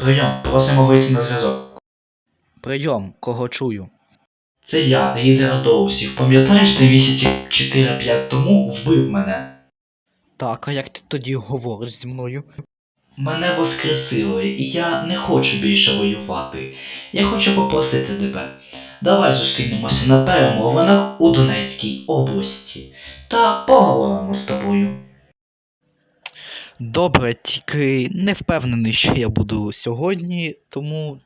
Прийом, просимо вийти на зв'язок. Прийом, кого чую. Це я, лідер Доусів. Пам'ятаєш, ти місяці 4-5 тому вбив мене? Так, а як ти тоді говориш зі мною? Мене воскресили, і я не хочу більше воювати. Я хочу попросити тебе. Давай зустрінемося на перемовинах у Донецькій області та поговоримо з тобою. Добре, тільки не впевнений, що я буду сьогодні, тому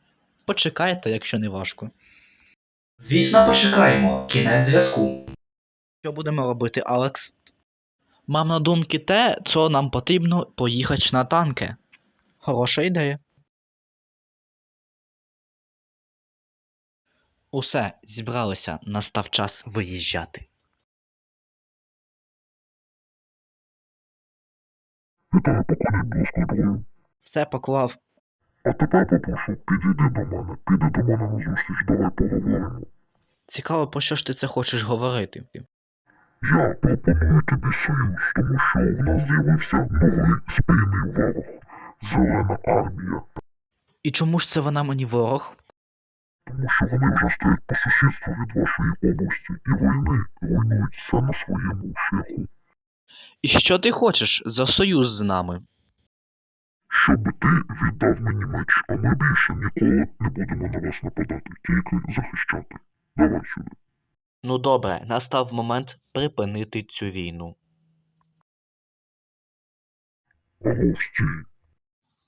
почекайте, якщо не важко. Звісно, почекаємо. Кінець зв'язку. Що будемо робити, Алекс? Мам на думки те, що нам потрібно поїхати на танки. Хороша ідея. Усе, зібралися, настав час виїжджати. Вітаю. Все поклав. А тепер попрошу, підійди до мене, піди до мене на зустріч, давай поговоримо. Цікаво, про що ж ти це хочеш говорити? Я пропоную тобі союз, тому що в нас з'явився новий спільний ворог. Зелена армія. І чому ж це вона мені ворог? Тому що вони вже стоять по сусідству від вашої області, і війни руйнують все на своєму шляху. І що ти хочеш за союз з нами? Щоб ти віддав мені меч, а ми більше ніколи не будемо на вас нападати, тільки захищати. Давай сюди. Ну добре, настав момент припинити цю війну. Аго, стій.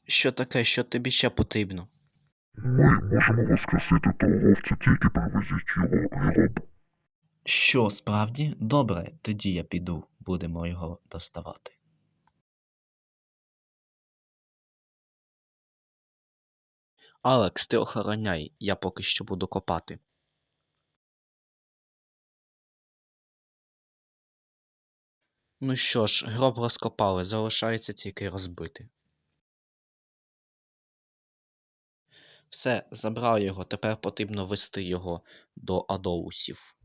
Що таке, що тобі ще потрібно? Ми можемо воскресити торговця, тільки привезіть його гроб. Що, справді? Добре, тоді я піду, будемо його доставати. Алекс, ти охороняй, я поки що буду копати. Ну що ж, гроб розкопали, залишається тільки розбити. Все, забрав його, тепер потрібно вести його до Адоусів.